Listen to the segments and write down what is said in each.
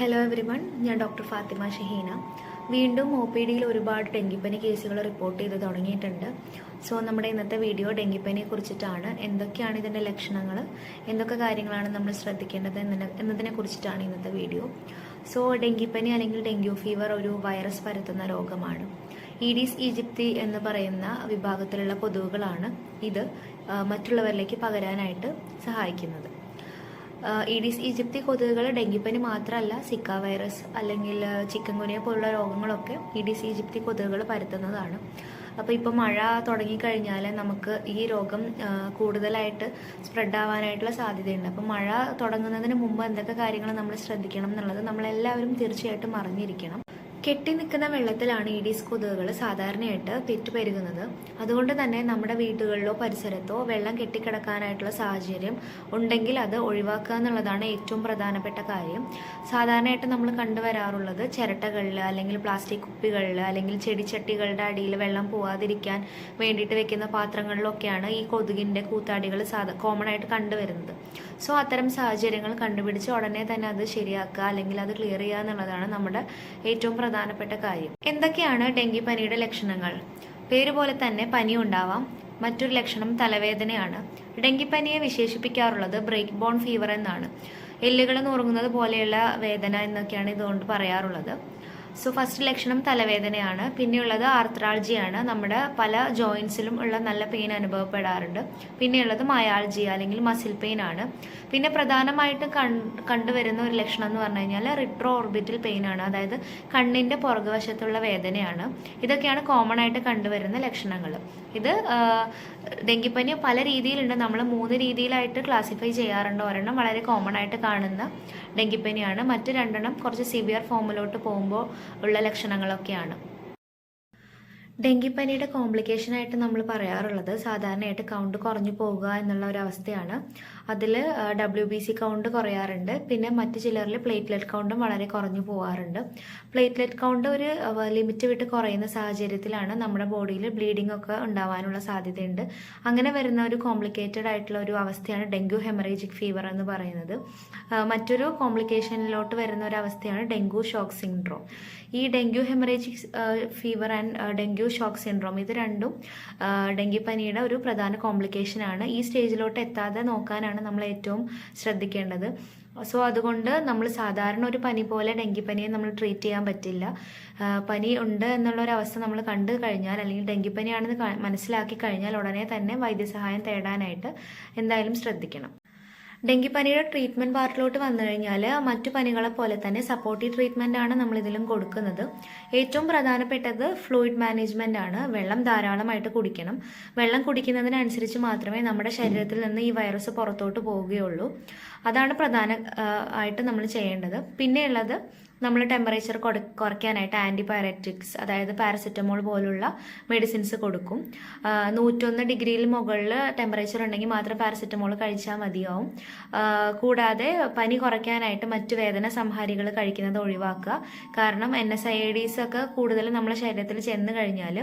Hello everyone ഞാൻ doctor Fathima Shaheena. വീണ്ടും O P ഡിയിൽ ഒരുപാട് ഡെങ്കിപ്പനി കേസുകൾ റിപ്പോർട്ട് ചെയ്ത് തുടങ്ങിയിട്ടുണ്ട്. സോ നമ്മുടെ ഇന്നത്തെ വീഡിയോ ഡെങ്കിപ്പനിയെ കുറിച്ചിട്ടാണ്. എന്തൊക്കെയാണ് ഇതിന്റെ ലക്ഷണങ്ങൾ എന്തൊക്കെ കാര്യങ്ങളാണ് നമ്മൾ ശ്രദ്ധിക്കേണ്ടത് എന്നതിനെ കുറിച്ചിട്ടാണ് ഇന്നത്തെ വീഡിയോ സോ ഡെങ്കിപ്പനി അല്ലെങ്കിൽ ഡെങ്കു ഫീവർ ഒരു വൈറസ് പരത്തുന്ന രോഗമാണ്. ഈഡീസ് ഈജിപ്തി എന്ന് പറയുന്ന വിഭാഗത്തിലുള്ള കൊതുകുകളാണ് ഇത് മറ്റുള്ളവരിലേക്ക് പകരാനായിട്ട് സഹായിക്കുന്നത്. ഈഡീസ് ഈജിപ്തി കൊതുകുകൾ ഡെങ്കിപ്പനി മാത്രമല്ല സിക്ക വൈറസ് അല്ലെങ്കിൽ ചിക്കൻ ഗുനിയ പോലുള്ള രോഗങ്ങളൊക്കെ ഈഡിസ് ഈജിപ്തി കൊതുകുകൾ പരത്തുന്നതാണ്. അപ്പോൾ ഇപ്പോൾ മഴ തുടങ്ങിക്കഴിഞ്ഞാൽ നമുക്ക് ഈ രോഗം കൂടുതലായിട്ട് സ്പ്രെഡ് ആവാനായിട്ടുള്ള സാധ്യതയുണ്ട്. അപ്പോൾ മഴ തുടങ്ങുന്നതിന് മുമ്പ് എന്തൊക്കെ കാര്യങ്ങൾ നമ്മൾ ശ്രദ്ധിക്കണം എന്നുള്ളത് നമ്മളെല്ലാവരും തീർച്ചയായിട്ടും അറിഞ്ഞിരിക്കണം. കെട്ടി നിൽക്കുന്ന വെള്ളത്തിലാണ് ഈഡീസ് കൊതുകുകൾ സാധാരണയായിട്ട് പെറ്റുപെരുകുന്നത്. അതുകൊണ്ട് തന്നെ നമ്മുടെ വീടുകളിലോ പരിസരത്തോ വെള്ളം കെട്ടിക്കിടക്കാനായിട്ടുള്ള സാഹചര്യം ഉണ്ടെങ്കിൽ അത് ഒഴിവാക്കുക എന്നുള്ളതാണ് ഏറ്റവും പ്രധാനപ്പെട്ട കാര്യം. സാധാരണയായിട്ട് നമ്മൾ കണ്ടുവരാറുള്ളത് ചിരട്ടകളിൽ അല്ലെങ്കിൽ പ്ലാസ്റ്റിക് കുപ്പികളിൽ അല്ലെങ്കിൽ ചെടിച്ചട്ടികളുടെ അടിയിൽ വെള്ളം പോവാതിരിക്കാൻ വേണ്ടിയിട്ട് വെക്കുന്ന പാത്രങ്ങളിലൊക്കെയാണ് ഈ കൊതുകിന്റെ കൂത്താടികൾ സാധാ കോമൺ ആയിട്ട് കണ്ടുവരുന്നത്. സോ അത്തരം സാഹചര്യങ്ങൾ കണ്ടുപിടിച്ച് ഉടനെ തന്നെ അത് ശരിയാക്കുക അല്ലെങ്കിൽ അത് ക്ലിയർ ചെയ്യുക എന്നുള്ളതാണ് നമ്മുടെ ഏറ്റവും പ്രധാനപ്പെട്ട കാര്യം. എന്തൊക്കെയാണ് ഡെങ്കിപ്പനിയുടെ ലക്ഷണങ്ങൾ? പേര് പോലെ തന്നെ പനി ഉണ്ടാവാം. മറ്റൊരു ലക്ഷണം തലവേദനയാണ്. ഡെങ്കിപ്പനിയെ വിശേഷിപ്പിക്കാറുള്ളത് ബ്രേക്ക് ബോൺ ഫീവർ എന്നാണ്. എല്ലുകൾ നുറുങ്ങുന്നത് പോലെയുള്ള വേദന എന്നൊക്കെയാണ് ഇതുകൊണ്ട് പറയാറുള്ളത്. സോ ഫസ്റ്റ് ലക്ഷണം തലവേദനയാണ്. പിന്നെയുള്ളത് ആർത്രാൾജിയാണ്. നമ്മുടെ പല ജോയിൻസിലും ഉള്ള നല്ല പെയിൻ അനുഭവപ്പെടാറുണ്ട്. പിന്നെയുള്ളത് മയാൾജി അല്ലെങ്കിൽ മസിൽ പെയിൻ ആണ്. പിന്നെ പ്രധാനമായിട്ടും കണ്ടുവരുന്ന ഒരു ലക്ഷണം എന്ന് പറഞ്ഞു കഴിഞ്ഞാൽ റിട്രോ ഓർബിറ്റൽ പെയിൻ ആണ്. അതായത് കണ്ണിന്റെ പുറകുവശത്തുള്ള വേദനയാണ്. ഇതൊക്കെയാണ് കോമൺ ആയിട്ട് കണ്ടുവരുന്ന ലക്ഷണങ്ങൾ. ഇത് ഡെങ്കിപ്പനി പല രീതിയിലുണ്ട്. നമ്മൾ മൂന്ന് രീതിയിലായിട്ട് ക്ലാസിഫൈ ചെയ്യാറുണ്ട്. ഒരെണ്ണം വളരെ കോമൺ ആയിട്ട് കാണുന്ന ഡെങ്കിപ്പനിയാണ്. മറ്റ് രണ്ടെണ്ണം കുറച്ച് സിവിയർ ഫോമിലോട്ട് പോകുമ്പോൾ ഉള്ള ലക്ഷണങ്ങളൊക്കെയാണ്. ഡെങ്കിപ്പനിയുടെ കോംപ്ലിക്കേഷൻ ആയിട്ട് നമ്മൾ പറയാറുള്ളത് സാധാരണയായിട്ട് കൗണ്ട് കുറഞ്ഞു പോവുക എന്നുള്ള ഒരു അവസ്ഥയാണ്. അതിൽ ഡബ്ല്യു ബി സി കൗണ്ട് കുറയാറുണ്ട്. പിന്നെ മറ്റു ചിലരിൽ പ്ലേറ്റ്ലെറ്റ് കൗണ്ടും വളരെ കുറഞ്ഞു പോകാറുണ്ട് പ്ലേറ്റ്ലെറ്റ് കൗണ്ട് ഒരു ലിമിറ്റ് വിട്ട് കുറയുന്ന സാഹചര്യത്തിലാണ് നമ്മുടെ ബോഡിയിൽ ബ്ലീഡിംഗ് ഒക്കെ ഉണ്ടാവാനുള്ള സാധ്യതയുണ്ട്. അങ്ങനെ വരുന്ന ഒരു കോംപ്ലിക്കേറ്റഡ് ആയിട്ടുള്ള ഒരു അവസ്ഥയാണ് ഡെങ്കു ഹെമറേജിക് ഫീവർ എന്ന് പറയുന്നത്. മറ്റൊരു കോംപ്ലിക്കേഷനിലോട്ട് വരുന്ന ഒരു അവസ്ഥയാണ് ഡെങ്കു ഷോക്ക് സിൻഡ്രോം ഈ dengue haemorrhagic fever and dengue shock syndrome. ഇത് രണ്ടും ഡെങ്കിപ്പനിയുടെ ഒരു പ്രധാന കോംപ്ലിക്കേഷൻ ആണ്. ഈ സ്റ്റേജിലോട്ട് എത്താതെ നോക്കാനാണ് നമ്മൾ ഏറ്റവും ശ്രദ്ധിക്കേണ്ടത്. സോ അതുകൊണ്ട് നമ്മൾ സാധാരണ ഒരു പനി പോലെ ഡെങ്കിപ്പനിയെ നമ്മൾ ട്രീറ്റ് ചെയ്യാൻ പറ്റില്ല. പനി ഉണ്ട് എന്നുള്ള ഒരു അവസ്ഥ നമ്മൾ കണ്ടു കഴിഞ്ഞാൽ അല്ലെങ്കിൽ ഡെങ്കിപ്പനിയാണെന്ന് മനസ്സിലാക്കി കഴിഞ്ഞാൽ ഉടനെ തന്നെ വൈദ്യസഹായം തേടാനായിട്ട് എന്തായാലും ശ്രദ്ധിക്കണം. ഡെങ്കിപ്പനിയുടെ ട്രീറ്റ്മെന്റ് പാർട്ടിലോട്ട് വന്നു കഴിഞ്ഞാൽ മറ്റു പനികളെ പോലെ തന്നെ സപ്പോർട്ടീവ് ട്രീറ്റ്മെന്റ് ആണ് നമ്മൾ ഇതിലും കൊടുക്കുന്നത്. ഏറ്റവും പ്രധാനപ്പെട്ടത് ഫ്ലൂയിഡ് മാനേജ്മെന്റ് ആണ്. വെള്ളം ധാരാളമായിട്ട് കുടിക്കണം. വെള്ളം കുടിക്കുന്നതിനനുസരിച്ച് മാത്രമേ നമ്മുടെ ശരീരത്തിൽ നിന്ന് ഈ വൈറസ് പുറത്തോട്ട് പോവുകയുള്ളൂ. അതാണ് പ്രധാന ആയിട്ട് നമ്മൾ ചെയ്യേണ്ടത്. പിന്നെയുള്ളത് നമ്മൾ ടെമ്പറേച്ചർ കൊടു കുറയ്ക്കാനായിട്ട് ആന്റിബയോട്ടിക്സ് അതായത് പാരസെറ്റമോൾ പോലുള്ള മെഡിസിൻസ് കൊടുക്കും. നൂറ്റൊന്ന് ഡിഗ്രിയിൽ മുകളിൽ ടെമ്പറേച്ചർ ഉണ്ടെങ്കിൽ മാത്രം പാരസെറ്റമോൾ കഴിച്ചാൽ മതിയാവും. കൂടാതെ പനി കുറയ്ക്കാനായിട്ട് മറ്റ് വേദന സംഹാരികൾ കഴിക്കുന്നത് ഒഴിവാക്കുക. കാരണം എൻ എസ് ഐ ഡീസ് ഒക്കെ കൂടുതൽ നമ്മുടെ ശരീരത്തിൽ ചെന്ന് കഴിഞ്ഞാൽ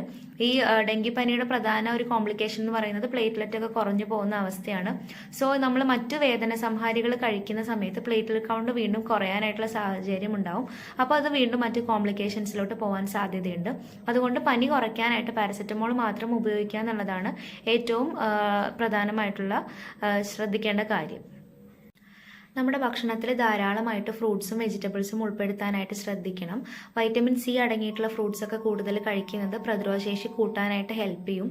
ഈ ഡെങ്കിപ്പനിയുടെ പ്രധാന ഒരു കോംപ്ലിക്കേഷൻ എന്ന് പറയുന്നത് പ്ലേറ്റ്ലെറ്റ് ഒക്കെ കുറഞ്ഞു പോകുന്ന അവസ്ഥയാണ്. സോ നമ്മൾ മറ്റു വേദന സംഹാരികൾ കഴിക്കുന്ന സമയത്ത് പ്ലേറ്റ്ലെറ്റ് കൗണ്ട് വീണ്ടും കുറയാനായിട്ടുള്ള സാഹചര്യം ഉണ്ടാവും. അപ്പോൾ അത് വീണ്ടും മറ്റ് കോംപ്ലിക്കേഷൻസിലോട്ട് പോകാൻ സാധ്യതയുണ്ട്. അതുകൊണ്ട് പനി കുറയ്ക്കാനായിട്ട് പാരസെറ്റമോൾ മാത്രം ഉപയോഗിക്കുക എന്നുള്ളതാണ് ഏറ്റവും പ്രധാനമായിട്ടുള്ള ശ്രദ്ധിക്കേണ്ട കാര്യം. നമ്മുടെ ഭക്ഷണത്തിൽ ധാരാളമായിട്ട് ഫ്രൂട്ട്സും വെജിറ്റബിൾസും ഉൾപ്പെടുത്താനായിട്ട് ശ്രദ്ധിക്കണം. വൈറ്റമിൻ സി അടങ്ങിയിട്ടുള്ള ഫ്രൂട്ട്സ് ഒക്കെ കൂടുതൽ കഴിക്കുന്നത് പ്രതിരോധശേഷി കൂട്ടാനായിട്ട് ഹെൽപ്പ് ചെയ്യും.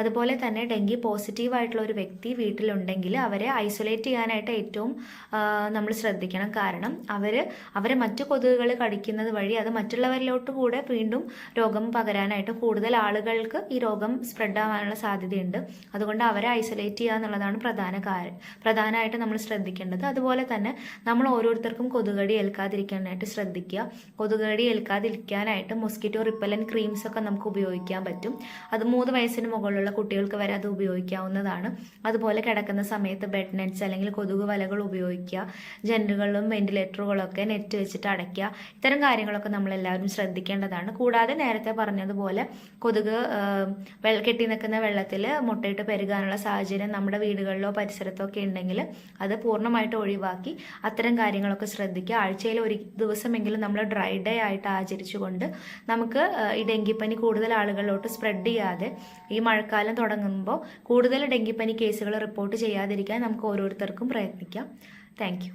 അതുപോലെ തന്നെ ഡെങ്കി പോസിറ്റീവ് ആയിട്ടുള്ള ഒരു വ്യക്തി വീട്ടിലുണ്ടെങ്കിൽ അവരെ ഐസൊലേറ്റ് ചെയ്യാനായിട്ട് ഏറ്റവും നമ്മൾ ശ്രദ്ധിക്കണം. കാരണം അവർ അവരെ മറ്റു കൊതുകുകൾ കടിക്കുന്നത് വഴി അത് മറ്റുള്ളവരിലോട്ട് കൂടെ വീണ്ടും രോഗം പകരാനായിട്ട് കൂടുതൽ ആളുകൾക്ക് ഈ രോഗം സ്പ്രെഡ് ആവാനുള്ള സാധ്യതയുണ്ട്. അതുകൊണ്ട് അവരെ ഐസൊലേറ്റ് ചെയ്യുക എന്നുള്ളതാണ് പ്രധാന കാര്യം പ്രധാനമായിട്ട് നമ്മൾ ശ്രദ്ധിക്കേണ്ടത്. അതുപോലെ തന്നെ നമ്മൾ ഓരോരുത്തർക്കും കൊതുകടി ഏൽക്കാതിരിക്കാനായിട്ട് ശ്രദ്ധിക്കുക. കൊതുകടി ഏൽക്കാതിരിക്കാനായിട്ട് മൊസ്കിറ്റോ റിപ്പലൻ ക്രീംസ് ഒക്കെ നമുക്ക് ഉപയോഗിക്കാൻ പറ്റും. അത് മൂന്ന് വയസ്സിന് മുകളിലുള്ള കുട്ടികൾക്ക് വരെ അത് ഉപയോഗിക്കാവുന്നതാണ്. അതുപോലെ കിടക്കുന്ന സമയത്ത് ബെഡ് നെറ്റ്സ് അല്ലെങ്കിൽ കൊതുക് വലകൾ ഉപയോഗിക്കുക. ജനലുകളും വെന്റിലേറ്ററുകളൊക്കെ നെറ്റ് വെച്ചിട്ട് അടയ്ക്കുക. ഇത്തരം കാര്യങ്ങളൊക്കെ നമ്മൾ എല്ലാവരും ശ്രദ്ധിക്കേണ്ടതാണ്. കൂടാതെ നേരത്തെ പറഞ്ഞതുപോലെ കൊതുക് കെട്ടി നിൽക്കുന്ന വെള്ളത്തിൽ മുട്ടയിട്ട് പെരുകാനുള്ള സാഹചര്യം നമ്മുടെ വീടുകളിലോ പരിസരത്തോ ഒക്കെ ഉണ്ടെങ്കിൽ അത് പൂർണമായിട്ട് ഒഴിവാക്കി ഒഴിവാക്കി അത്തരം കാര്യങ്ങളൊക്കെ ശ്രദ്ധിക്കുക. ആഴ്ചയിൽ ഒരു ദിവസമെങ്കിലും നമ്മൾ ഡ്രൈ ഡേ ആയിട്ട് ആചരിച്ചുകൊണ്ട് നമുക്ക് ഈ ഡെങ്കിപ്പനി കൂടുതൽ ആളുകളിലോട്ട് സ്പ്രെഡ് ചെയ്യാതെ ഈ മഴക്കാലം തുടങ്ങുമ്പോൾ കൂടുതൽ ഡെങ്കിപ്പനി കേസുകൾ റിപ്പോർട്ട് ചെയ്യാതിരിക്കാൻ നമുക്ക് ഓരോരുത്തർക്കും പ്രയത്നിക്കാം. താങ്ക്